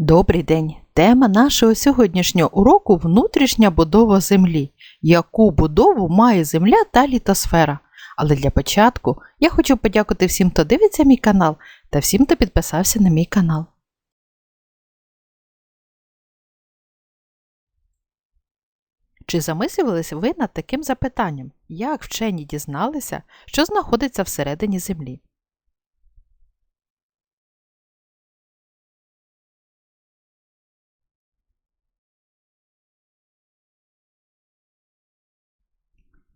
Добрий день! Тема нашого сьогоднішнього уроку внутрішня будова Землі. Яку будову має Земля та літосфера? Але для початку я хочу подякувати всім, хто дивиться мій канал та всім, хто підписався на мій канал. Чи замислювалися ви над таким запитанням? Як вчені дізналися, що знаходиться всередині Землі?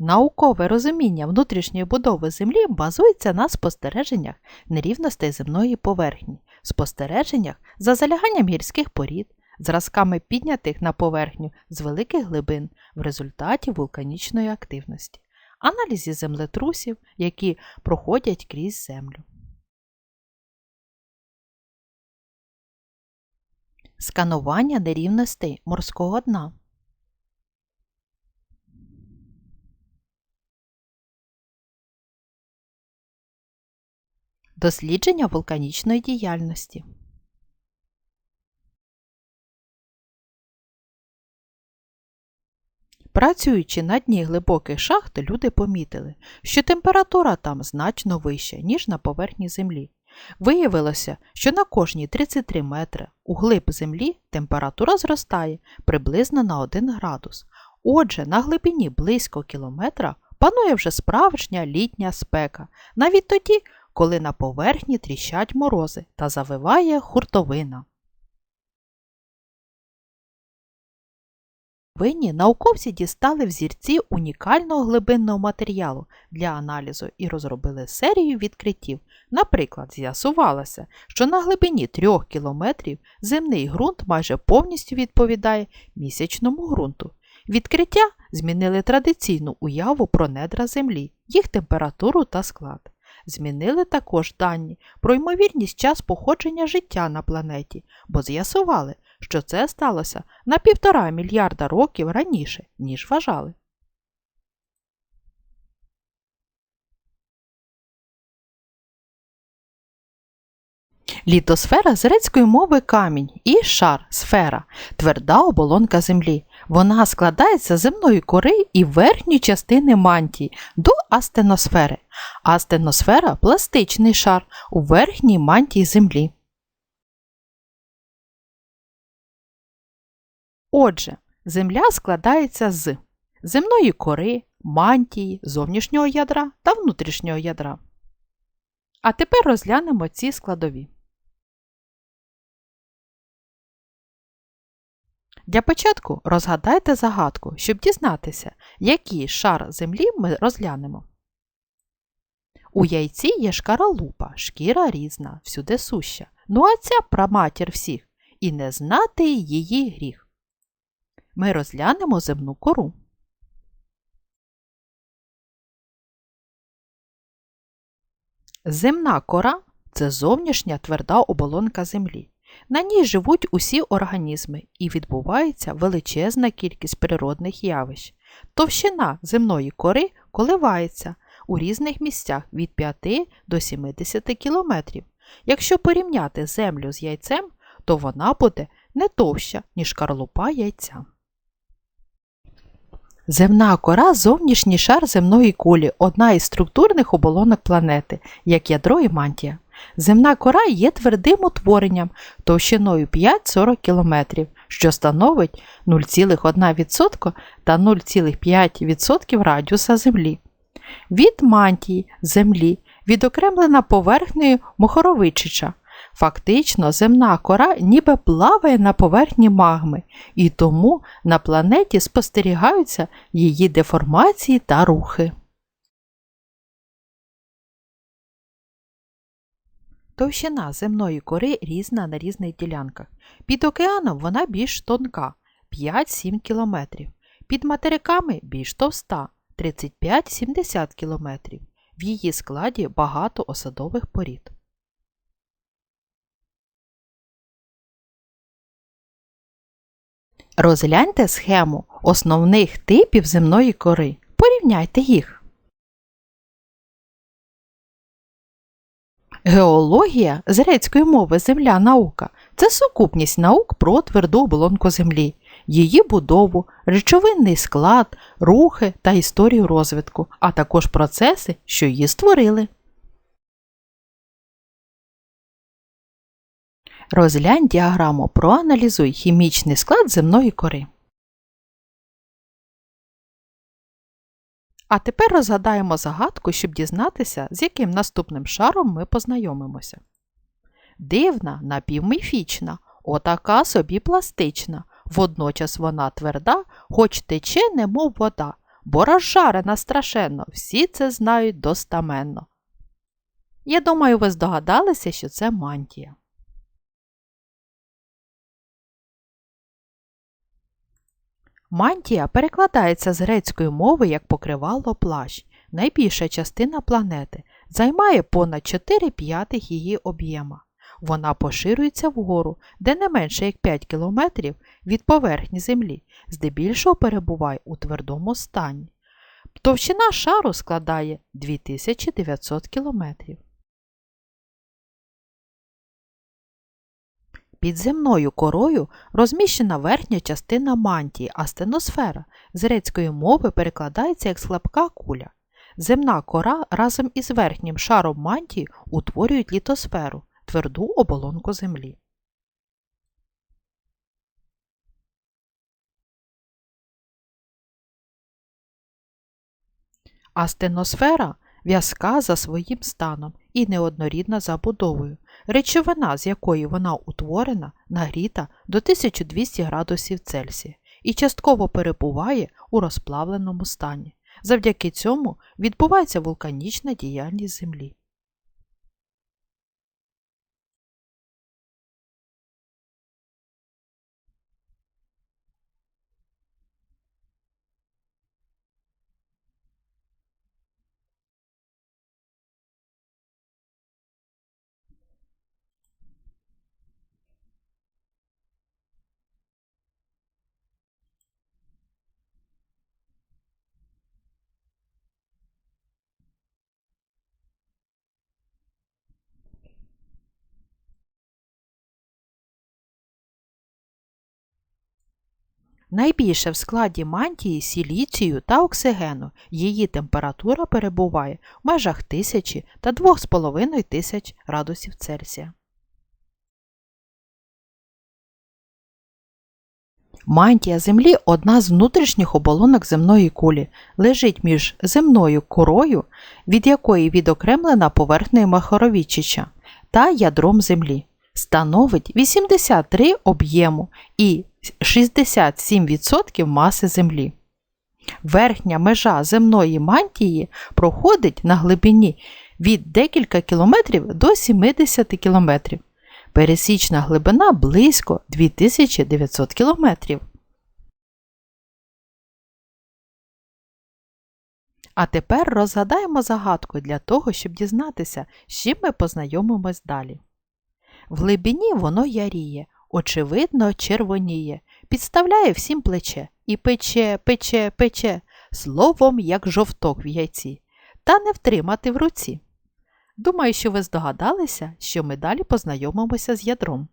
Наукове розуміння внутрішньої будови Землі базується на спостереженнях нерівностей земної поверхні, спостереженнях за заляганням гірських порід, зразками піднятих на поверхню з великих глибин в результаті вулканічної активності, аналізі землетрусів, які проходять крізь землю. Сканування нерівностей морського дна. Дослідження вулканічної діяльності. Працюючи на дні глибоких шахт, люди помітили, що температура там значно вища, ніж на поверхні землі. Виявилося, що на кожні 33 метри у глиб землі температура зростає приблизно на 1 градус. Отже, на глибині близько кілометра панує вже справжня літня спека, навіть тоді, коли на поверхні тріщать морози та завиває хуртовина. Винні науковці дістали взірці унікального глибинного матеріалу для аналізу і розробили серію відкриттів. Наприклад, з'ясувалося, що на глибині 3 кілометрів земний ґрунт майже повністю відповідає місячному ґрунту. Відкриття змінили традиційну уяву про недра Землі, їх температуру та склад. Змінили також дані про ймовірність час походження життя на планеті, бо з'ясували, що це сталося на півтора мільярда років раніше, ніж вважали. Літосфера з грецької мови камінь і шар сфера тверда оболонка Землі. Вона складається з земної кори і верхньої частини мантії до астеносфери. Астеносфера пластичний шар у верхній мантії Землі. Отже, Земля складається з земної кори, мантії, зовнішнього ядра та внутрішнього ядра. А тепер розглянемо ці складові. Для початку розгадайте загадку, щоб дізнатися, який шар землі ми розглянемо. У яйці є шкаралупа, шкіра різна, всюди суща. Ну а ця праматір всіх, і не знати її гріх. Ми розглянемо земну кору. Земна кора це зовнішня тверда оболонка землі. На ній живуть усі організми і відбувається величезна кількість природних явищ. Товщина земної кори коливається у різних місцях від 5 до 70 км. Якщо порівняти землю з яйцем, то вона буде не товща, ніж карлупа яйця. Земна кора зовнішній шар земної кулі, одна із структурних оболонок планети, як ядро і мантія. Земна кора є твердим утворенням товщиною 5-40 км, що становить 0,1% та 0,5% радіуса Землі. Від мантії Землі відокремлена поверхнею Мохоровичича. Фактично, земна кора ніби плаває на поверхні магми, і тому на планеті спостерігаються її деформації та рухи. Товщина земної кори різна на різних ділянках. Під океаном вона більш тонка 5-7 км, під материками більш товста 35-70 км. В її складі багато осадових порід. Розгляньте схему основних типів земної кори. Порівняйте їх. Геологія з грецької мови земля наука Це сукупність наук про тверду оболонку Землі, її будову, речовинний склад, рухи та історію розвитку, а також процеси, що її створили. Розглянь діаграму, проаналізуй хімічний склад земної кори. А тепер розгадаємо загадку, щоб дізнатися, з яким наступним шаром ми познайомимося. Дивна, напівміфічна, отака собі пластична. Водночас вона тверда, хоч тече, немов вода, бо розжарена страшенно, всі це знають достаменно. Я думаю, ви здогадалися, що це мантія. Мантія перекладається з грецької мови як покривало плащ. Найбільша частина планети займає понад 4 п'ятих її об'єма. Вона поширюється вгору, де не менше як 5 кілометрів від поверхні Землі, здебільшого перебуває у твердому стані. Товщина шару складає 2900 кілометрів. Під земною корою розміщена верхня частина мантії, а стеносфера з грецької мови перекладається як слабка куля. Земна кора разом із верхнім шаром мантії утворюють літосферу тверду оболонку Землі. А стеносфера в'язка за своїм станом і неоднорідна забудовою. Речовина, з якої вона утворена, нагріта до 1200 градусів Цельсія і частково перебуває у розплавленому стані. Завдяки цьому відбувається вулканічна діяльність Землі. Найбільше в складі мантії сіліцію та оксигену. Її температура перебуває в межах 1000 та 2,5 тисяч градусів Цельсія. Мантія Землі одна з внутрішніх оболонок земної кулі, лежить між земною корою, від якої відокремлена поверхнею Махоровічича, та ядром Землі. Становить 83 об'єму і 67% маси Землі. Верхня межа земної мантії проходить на глибині від декілька кілометрів до 70 кілометрів. Пересічна глибина близько 2900 кілометрів. А тепер розгадаємо загадку для того, щоб дізнатися, з чим ми познайомимось далі. В глибині воно яріє, очевидно, червоніє, підставляє всім плече і пече, пече, пече, словом, як жовток в яйці, та не втримати в руці. Думаю, що ви здогадалися, що ми далі познайомимося з ядром.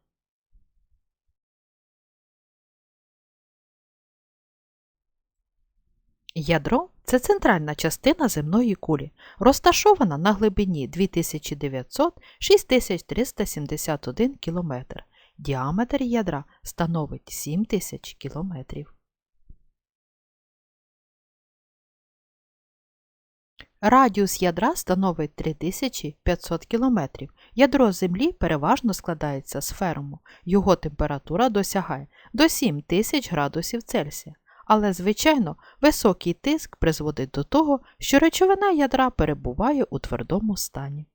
Ядро це центральна частина земної кулі, розташована на глибині 2900-6371 км. Діаметр ядра становить 7000 км. Радіус ядра становить 3500 км. Ядро Землі переважно складається з ферму. Його температура досягає до 7000 градусів Цельсія. Але, звичайно, високий тиск призводить до того, що речовина ядра перебуває у твердому стані.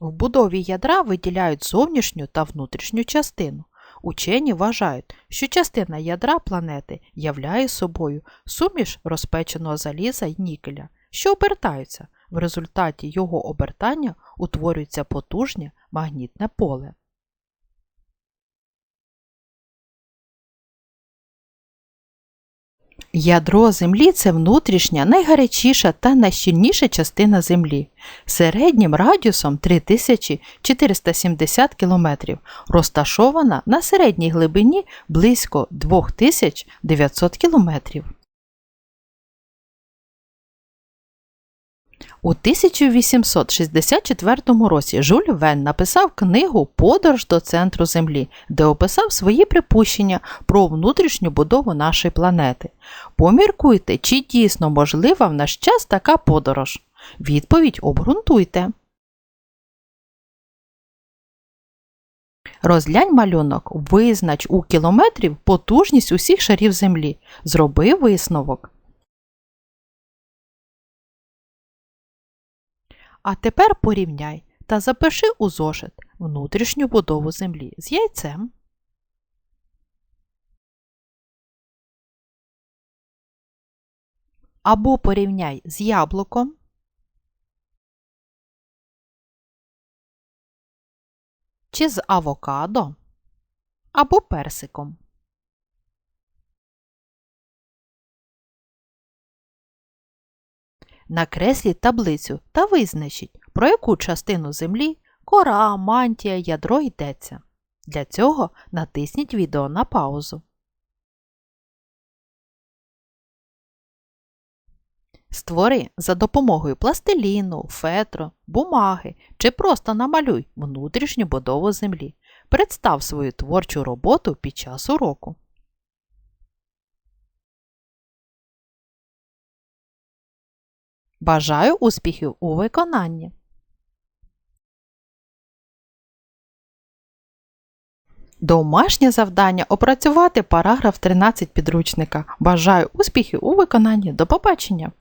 В будові ядра виділяють зовнішню та внутрішню частину. Учені вважають, що частина ядра планети являє собою суміш розпеченого заліза й нікеля, що обертаються. В результаті його обертання утворюється потужне магнітне поле. Ядро Землі це внутрішня, найгарячіша та найщільніша частина Землі. Середнім радіусом 3470 км, розташована на середній глибині близько 2900 км. У 1864 році Жюль Вен написав книгу Подорож до центру Землі, де описав свої припущення про внутрішню будову нашої планети. Поміркуйте, чи дійсно можлива в наш час така подорож. Відповідь обґрунтуйте. Розглянь малюнок, визнач у кілометрів потужність усіх шарів Землі. Зроби висновок. А тепер порівняй та запиши у зошит внутрішню будову землі з яйцем. Або порівняй з яблуком. Чи з авокадо, або персиком. Накресліть таблицю та визначіть, про яку частину землі кора, мантія, ядро йдеться. Для цього натисніть відео на паузу. Створи за допомогою пластиліну, фетру, бумаги чи просто намалюй внутрішню будову землі. Представ свою творчу роботу під час уроку. Бажаю успіхів у виконанні! Домашнє завдання опрацювати параграф 13 підручника. Бажаю успіхів у виконанні. До побачення!